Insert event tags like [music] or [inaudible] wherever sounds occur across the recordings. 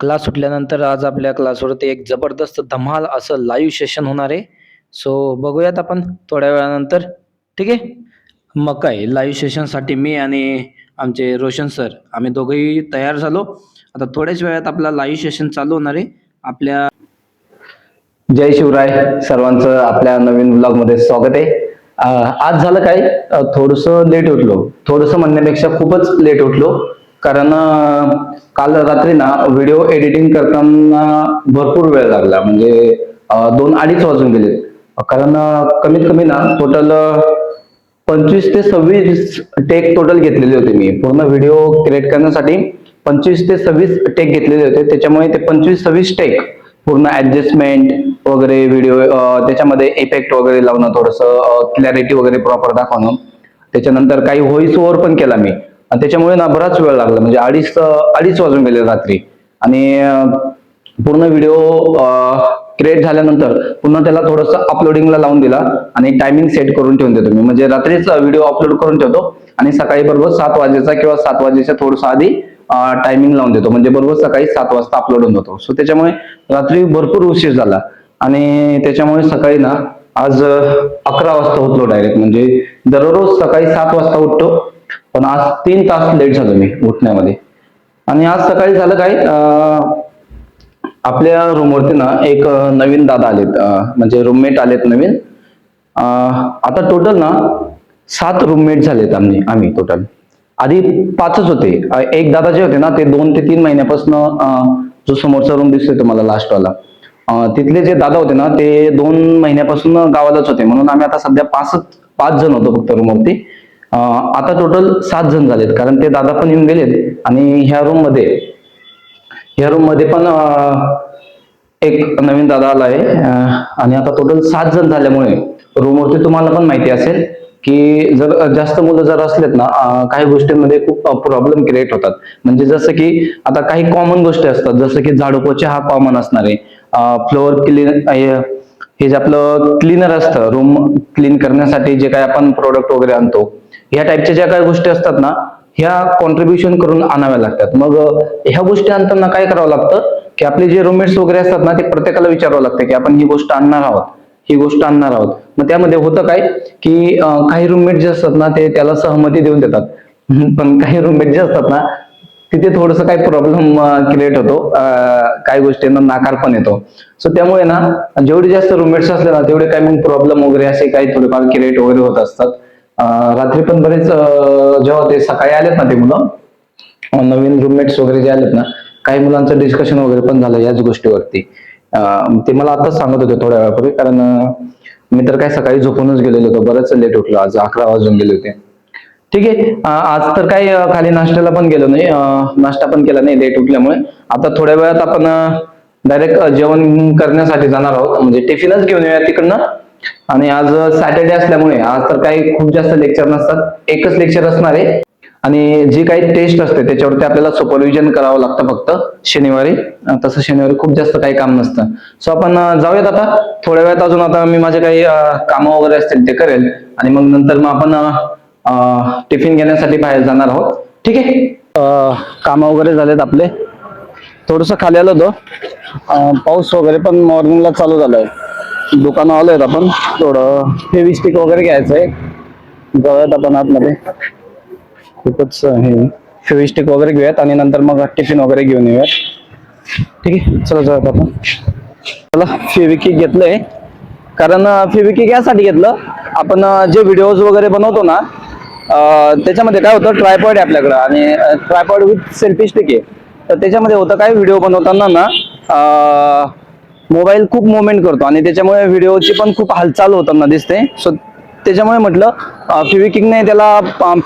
Class सुटल्यानंतर आज आपल्या क्लासवरती एक जबरदस्त धमाल असं लाईव्ह सेशन होणार आहे. सो बघूयात आपण थोड्या वेळानंतर. ठीक आहे? मग काय लाईव्ह सेशनसाठी मी आणि आमचे रोशन सर आम्ही दोघंही तयार झालो. आता थोड्याच वेळात आपला लाईव्ह सेशन चालू होणार आहे. आपल्या जय शिवराय सर्वांचं आपल्या नवीन ब्लॉगमध्ये स्वागत आहे. आज झालं काय? थोडस लेट उठलो. थोडस म्हणण्यापेक्षा खूपच लेट उठलो. कारण काल रात्री ना व्हिडिओ एडिटिंग करताना भरपूर वेळ लागला. म्हणजे दोन अडीच वाजून गेले कारण कमीत कमी ना टोटल पंचवीस ते सव्वीस टेक टोटल घेतलेले होते मी. पूर्ण व्हिडिओ क्रिएट करण्यासाठी पंचवीस ते सव्वीस टेक घेतलेले होते. त्याच्यामुळे ते पंचवीस सव्वीस टेक पूर्ण ऍडजस्टमेंट वगैरे व्हिडिओ त्याच्यामध्ये इफेक्ट वगैरे लावणं थोडस क्लॅरिटी वगैरे प्रॉपर दाखवणं. त्याच्यानंतर काही व्हॉइस ओव्हर पण केला मी. आणि त्याच्यामुळे ना बराच वेळ लागला. म्हणजे अडीच अडीच वाजून गेले रात्री. आणि पूर्ण व्हिडिओ क्रिएट झाल्यानंतर पुन्हा त्याला थोडंसं अपलोडिंगला लावून दिला आणि टायमिंग सेट करून ठेवून देतो मी. म्हणजे रात्रीच व्हिडिओ अपलोड करून ठेवतो आणि सकाळी बरोबर सात वाजेचा किंवा सात वाजेच्या थोडंसं आधी टायमिंग लावून देतो. म्हणजे बरोबर सकाळी सात वाजता अपलोड होऊन जातो. सो त्याच्यामुळे रात्री भरपूर उशीर झाला. आणि त्याच्यामुळे सकाळी ना आज अकरा वाजता उठलो डायरेक्ट म्हणजे दररोज सकाळी सात वाजता उठतो. पण आज तीन तास लेट झालो मी उठण्यामध्ये. आणि आज सकाळी झालं काय आपल्या रूमवरती ना एक नवीन दादा आलेत म्हणजे रूममेट आलेत नवीन. आता टोटल ना सात रूममेट झालेत आम्ही आम्ही टोटल आधी पाचच होते. एक दादा जे होते ना ते दोन ते तीन महिन्यापासून जो समोरचा रूम दिसतोय तुम्हाला लास्टवाला तिथले जे दादा होते ना ते दोन महिन्यापासून गावालाच होते. म्हणून आम्ही आता सध्या पाचच पाच जण होतो फक्त रूमवरती आता टोटल सात जण झालेत. कारण ते दादा पण येऊन गेलेत आणि ह्या रूममध्ये ह्या रूममध्ये पण एक नवीन दादा आला आहे. आणि आता टोटल सात जण झाल्यामुळे रूमवरती तुम्हाला पण माहिती असेल की जर जास्त मुलं जर असलेत ना काही गोष्टींमध्ये खूप प्रॉब्लेम क्रिएट होतात. म्हणजे जसं की आता काही कॉमन गोष्टी असतात. जसं की झाडूपोचे हा कॉमन असणार आहे. फ्लोअर क्लीन हे जे आपलं क्लीनर असतं रूम क्लीन करण्यासाठी जे काही आपण प्रोडक्ट वगैरे आणतो या टाईपच्या ज्या काही गोष्टी असतात ना ह्या कॉन्ट्रीब्युशन करून आणाव्या लागतात. मग ह्या गोष्टी आणताना काय करावं लागतं की आपले जे रूममेट्स वगैरे असतात ना ते प्रत्येकाला विचारावं लागतं की आपण ही गोष्ट आणणार आहोत. ही गोष्ट आणणार आहोत. मग त्यामध्ये होतं काय की काही रूममेट जे असतात ना ते त्याला सहमती देऊन देतात. [laughs] पण काही रूममेट जे असतात ना तिथे थोडस काही प्रॉब्लेम क्रिएट होतो. काही गोष्टींना नाकार पण येतो. सो त्यामुळे ना जेवढे जास्त रूममेट्स असले ना तेवढे काही मग प्रॉब्लेम वगैरे असे काही थोडेफार क्रिएट वगैरे होत असतात. रात्री पण बरेच जेव्हा ते सकाळी आलेत ना ते मुलं नवीन रूममेट्स वगैरे जे आलेत ना काही मुलांचं डिस्कशन वगैरे पण झालं याच गोष्टीवरती. ते मला आताच सांगत होते थोड्या वेळापूर्वी कारण मी तर काय सकाळी झोपूनच गेलेलो होतो बरंच लेट उठलो आज अकरा वाजून गेले होते. ठीक आहे आज तर काही खाली नाश्त्याला पण गेलो नाही नाश्ता पण केला नाही लेट उठल्यामुळे. आता थोड्या वेळात आपण डायरेक्ट जेवण करण्यासाठी जाणार आहोत म्हणजे टिफिनच घेऊन येऊया तिकडनं. आणि आज सॅटर्डे असल्यामुळे आज तर काही खूप जास्त लेक्चर नसतात एकच लेक्चर असणार आहे. आणि जी काही टेस्ट असते त्याच्यावरती आपल्याला सुपरविजन करावं लागतं फक्त शनिवारी. तसं शनिवारी खूप जास्त काही काम नसतं. सो आपण जाऊयात आता. थोड्या वेळात अजून आता मी माझे काही कामं वगैरे असतील ते करेल. आणि मग नंतर मग आपण टिफिन घेण्यासाठी बाहेर जाणार आहोत. ठीक आहे? कामं वगैरे झालेत आपले. थोडस खाली आलो होतो. पाऊस वगैरे पण मॉर्निंगला चालू झालाय. दुकानं आलोय आपण. थोडं फेविस्टिक वगैरे घ्यायचंय. जाऊयात आपण आतमध्ये. खूपच हे फेविस्टिक वगैरे घेऊयात आणि नंतर मग टिफिन वगैरे घेऊन येऊयात. ठीक आहे? चला जाऊयात आपण. चला फेविकिक घेतलंय. कारण फेविकिक यासाठी घेतलं. आपण जे व्हिडिओज वगैरे बनवतो ना त्याच्यामध्ये काय होतं ट्रायपॉड आहे आपल्याकडं. आणि ट्रायपॉड विथ सेल्फी स्टिक आहे. तर त्याच्यामध्ये होतं काय व्हिडिओ बनवताना ना मोबाईल खूप मुवमेंट करतो आणि त्याच्यामुळे व्हिडिओची पण खूप हालचाल होताना दिसते. सो त्याच्यामुळे म्हटलं फिविकिंगने त्याला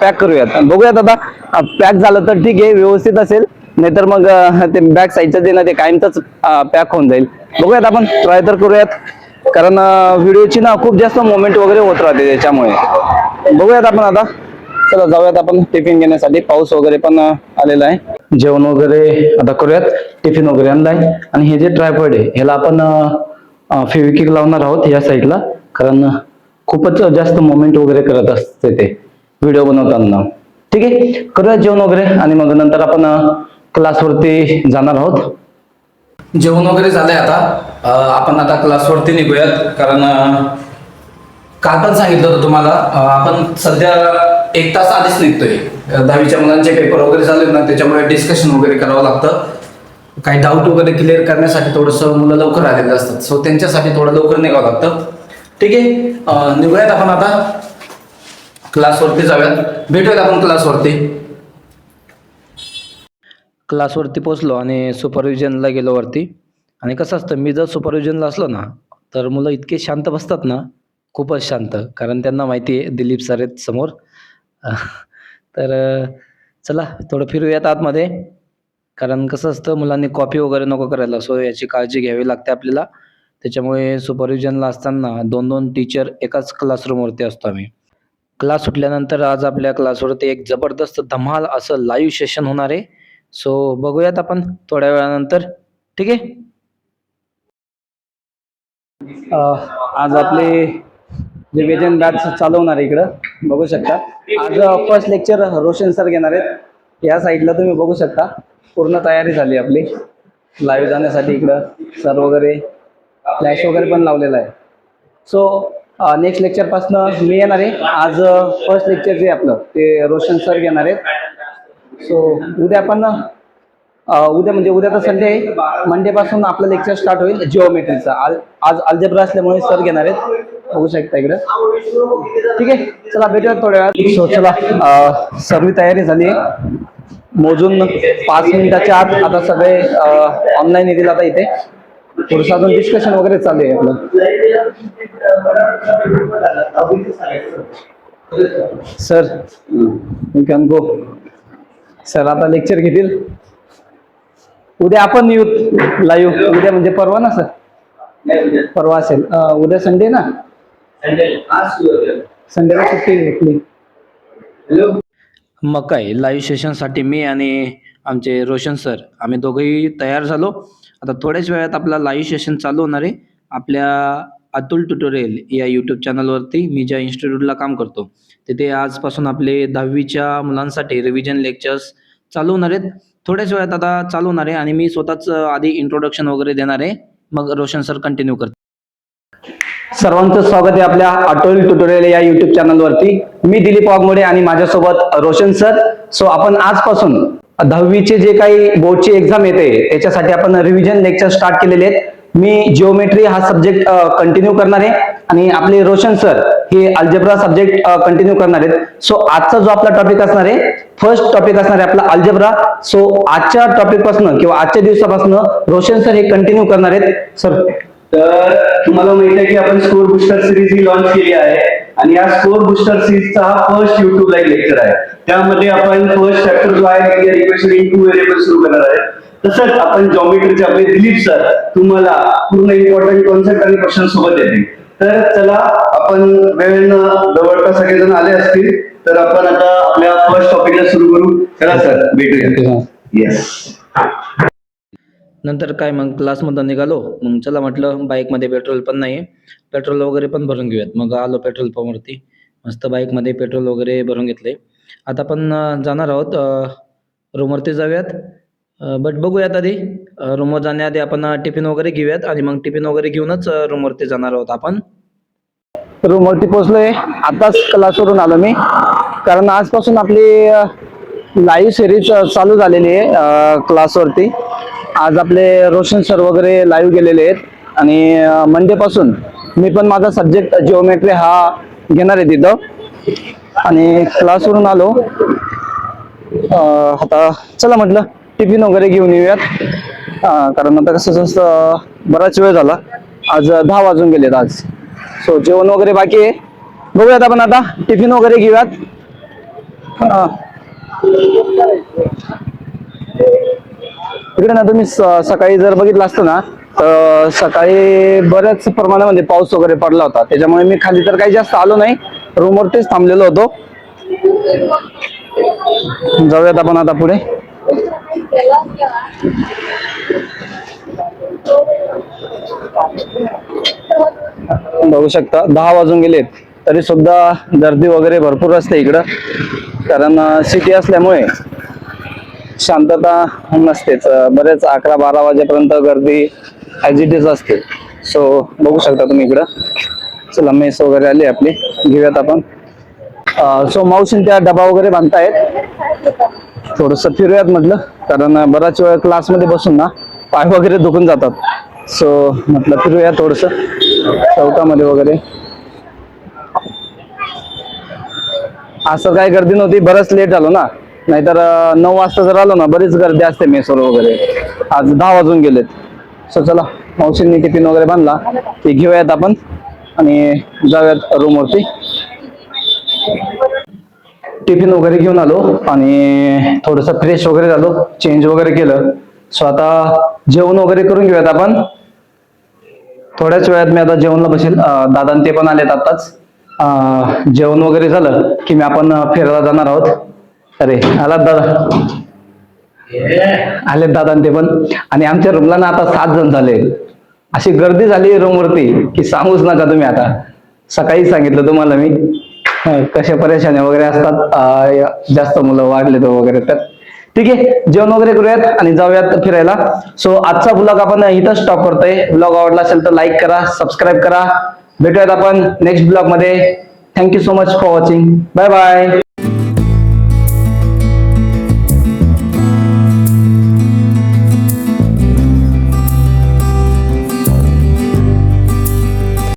पॅक करूयात. बघूयात आता पॅक झालं तर ठीक आहे व्यवस्थित असेल. नाहीतर मग ते बॅक साईडचं जे ना ते कायमच पॅक होऊन जाईल. बघूयात आपण ट्राय तर करूयात. कारण व्हिडिओची ना खूप जास्त मोमेंट वगैरे होत राहते त्याच्यामुळे. बघूयात आपण आता. चला जाऊयात आपण टिफिन घेण्यासाठी. पाऊस वगैरे पण आलेला आहे. जेवण वगैरे आता करूयात टिफिन वगैरे आणलाय. आणि हे जे ट्रायफॉइड आहे ह्याला आपण फेविकिक लावणार आहोत या साईडला कारण खूपच जास्त मोमेंट वगैरे करत असते ते व्हिडिओ बनवताना. ठीक आहे? करूया जेवण वगैरे आणि मग नंतर आपण क्लासवरती जाणार आहोत. जेवण वगैरे झालंय आता. आपण आता क्लासवरती निघूयात. कारण काल पण सांगितलं होतं तुम्हाला. आपण सध्या एक तास आधीच निघतोय. दहावीच्या मुलांचे पेपर वगैरे झाले ना त्याच्यामुळे डिस्कशन वगैरे करावं लागतं. काही डाऊट वगैरे क्लिअर करण्यासाठी थोडंसं मुलं लवकर आलेले असतात. सो त्यांच्यासाठी थोडं लवकर निघावं लागतं. ठीक आहे? निघूयात आपण आता. क्लासवरती जाऊयात. भेटूयात आपण क्लासवरती क्लासवरती पोचलो आणि सुपरविजनला गेलो वरती. आणि कसं असतं मी जर सुपरविजनला असलो ना तर मुलं इतके शांत बसतात ना खूपच शांत. कारण त्यांना माहिती आहे दिलीप सर आहेत समोर. [laughs] तर चला थोडं फिरूयात आतमध्ये. कारण कसं असतं मुलांनी कॉपी वगैरे नको करायला. सो याची काळजी घ्यावी लागते आपल्याला. त्याच्यामुळे सुपरविजनला असताना दोन दोन टीचर एकाच क्लासरूमवरती असतो आम्ही. क्लास सुटल्यानंतर आज आपल्या क्लासवरती एक जबरदस्त धमाल असं लाईव्ह सेशन होणार आहे. सो बघूयात आपण थोड्या वेळानंतर. ठीक आहे? आज आपले जे वेजन बॅट्स चालवणार आहे इकडं बघू शकता. आज फर्स्ट लेक्चर रोशन सर घेणार आहेत. या साईडला तुम्ही बघू शकता. पूर्ण तयारी झाली आपली. लाईव्ह जाण्यासाठी इकडं सर वगैरे. फ्लॅश वगैरे पण लावलेला आहे. सो नेक्स्ट लेक्चरपासनं मी येणार आहे. आज फर्स्ट लेक्चर जे आपलं ते रोशन सर घेणार आहेत. सो उद्या पण उद्या म्हणजे उद्या तर संडे आहे. मंडेपासून आपलं लेक्चर स्टार्ट होईल जिओमेट्रीचा आज आज अल्जेब्रा असल्यामुळे सर घेणार आहेत. बघू शकता इकडं. ठीक आहे चला भेटूया थोड्या वेळात. सो चला सगळी तयारी झाली आहे. मोजून पाच मिनिटाच्या आत आता सगळे ऑनलाईन येतील आता इथे. थोडंसं अजून डिस्कशन वगैरे चालू आहे आपलं. Sir you can go sir आता लेक्चर घेतील. उद्या आपण येऊ लाईव्ह उद्या म्हणजे परवा ना सर? परवा असेल. उद्या संडे ना? संडेला सुट्टी घेतली मग काय लाईव्ह सेशनसाठी मी आणि आमचे रोशन सर आम्ही दोघंही तयार झालो. आता थोड्याच वेळात आपला लाईव्ह सेशन चालू होणार आहे. आपल्या अतुल ट्युटोरियल या यूट्यूब चॅनलवरती मी ज्या इन्स्टिट्यूटला काम करतो तिथे आजपासून आपले दहावीच्या मुलांसाठी रिव्हिजन लेक्चर्स चालू होणार आहेत. थोड्याच वेळात आता चालू होणार आहे आणि मी स्वतःच आधी इंट्रोडक्शन वगैरे देणार आहे. मग रोशन सर कंटिन्यू करतो सर्वांचं स्वागत आहे आपल्या अटोल ट्युटोरियल या युट्यूब चॅनलवरती मी दिलीप वाघमोडे आणि माझ्यासोबत रोशन सर सो आपण आजपासून दहावीचे जे काही बोर्डची एक्झाम येते त्याच्यासाठी आपण रिव्हिजन लेक्चर स्टार्ट केलेले आहेत. मी जिओमेट्री हा सब्जेक्ट कंटिन्यू करणार आहे. आणि आपले रोशन सर हे अल्जेब्रा सब्जेक्ट कंटिन्यू करणार आहेत. सो आजचा जो आपला टॉपिक असणार आहे फर्स्ट टॉपिक असणार आहे आपला अल्जेब्रा सो आजच्या टॉपिकपासून किंवा आजच्या दिवसापासून रोशन सर हे कंटिन्यू करणार आहेत. सर तर तुम्हाला माहीत आहे की आपण स्कोर बुस्टर सिरीज ही लॉन्च केली आहे. आणि या स्कोर बुस्टर सिरीजचा हा फर्स्ट युट्यूब लाईव्ह लेक्चर आहे. त्यामध्ये आपण फर्स्ट चॅप्टर जो आहे linear equation in two variable सुरू करणार आहे. तसंच आपण जॉमेट्रीचे आपले दिलीप सर तुम्हाला पूर्ण इम्पॉर्टंट कॉन्सेप्ट आणि क्वेश्चन सोबत येतील तर चला आपण वेळ न जवळपास सगळेजण आले असतील तर आपण आता आपल्या फर्स्ट टॉपिकला सुरू करू. चला सर भेटूया. येस नंतर काय मग क्लासमधून निघालो. मग चला म्हटलं बाईकमध्ये पेट्रोल पण नाही पेट्रोल वगैरे पण भरून घेऊयात. मग आलो पेट्रोल पंपवरती मस्त बाईकमध्ये पेट्रोल वगैरे भरून घेतले. आता आपण जाणार आहोत रूमवरती जाऊयात. बट बघूयात आधी. रूमवर जाण्याआधी आपण टिफिन वगैरे घेऊयात. आणि मग टिफिन वगैरे घेऊनच रूमवरती जाणार आहोत आपण. रूमवरती पोहोचलोय. आताच क्लासवरून आलो मी. कारण आजपासून आपली लाईव्ह सिरीज चालू झालेली आहे क्लासवरती आज आपले रोशन सर वगैरे लाईव्ह गेलेले आहेत. आणि मंडे पासून मी पण माझा सब्जेक्ट जिओमेट्री हा घेणार आहे तिथं. आणि क्लासवरून आलो. आता चला म्हटलं टिफिन वगैरे घेऊन येऊयात. कारण आता कसं बराच वेळ झाला. आज दहा वाजून गेलेत आज. सो जेवण वगैरे बाकी आहे. बघूयात आपण आता. टिफिन वगैरे घेऊयात. इकडे ना तुम्ही स- सकाळी जर बघितलं असतं ना तर सकाळी बऱ्याच प्रमाणामध्ये पाऊस वगैरे पडला होता. त्याच्यामुळे मी खाली तर काही जास्त आलो नाही. रूमवरतीच थांबलेलो होतो. जाऊयात आपण आता पुढे. बघू शकता. दहा वाजून गेलेत. तरी सुद्धा गर्दी वगैरे भरपूर असते इकडं. कारण सिटी असल्यामुळे शांतता नसतेच. बरेच अकरा बारा वाजेपर्यंत गर्दी ॲजिटीच असते. सो बघू शकता तुम्ही इकडं. चला मेस वगैरे आली आपली. घेऊयात आपण. सो मावशीन त्या डबा वगैरे बांधतायत. थोडस फिरूयात म्हटलं. कारण बराच वेळ क्लासमध्ये बसून ना पाय वगैरे दुखून जातात. सो म्हटलं फिरूया थोडस. चौकामध्ये वगैरे. असं काय गर्दी नव्हती बरंच लेट झालो ना. नाहीतर नऊ वाजता जर आलो ना बरीच गर्दी असते मेसवर वगैरे. आज दहा वाजून गेलेत. सो चला मावशींनी टिफिन वगैरे बांधला. ते घेऊयात आपण आणि जाऊयात रूमवरती टिफिन वगैरे घेऊन आलो आणि थोडस फ्रेश वगैरे झालो. चेंज वगैरे केलं. सो आता जेवण वगैरे करून घेऊयात आपण. थोड्याच वेळात मी आता जेवणला बसेल. दादा ते पण आलेत आताच जेवण वगैरे झालं की मी आपण फिरायला जाणार आहोत. अरे आलात दादा? आलेत दादा ते पण. आणि आमच्या रूमला ना आता सात जण झाले. अशी गर्दी झाली रूम वरती की सांगूच नका तुम्ही आता. सकाळी सांगितलं तुम्हाला मी. कशा परेशान्या वगैरे असतात. जास्त मुलं वाढले तर वगैरे तर. ठीक आहे? जेवण वगैरे करूयात आणि जाऊयात फिरायला. सो आजचा ब्लॉग आपण इथं स्टॉप करतोय. ब्लॉग आवडला असेल तर लाईक करा सबस्क्राईब करा. भेटूयात आपण नेक्स्ट ब्लॉगमध्ये. Thank you so much for watching bye bye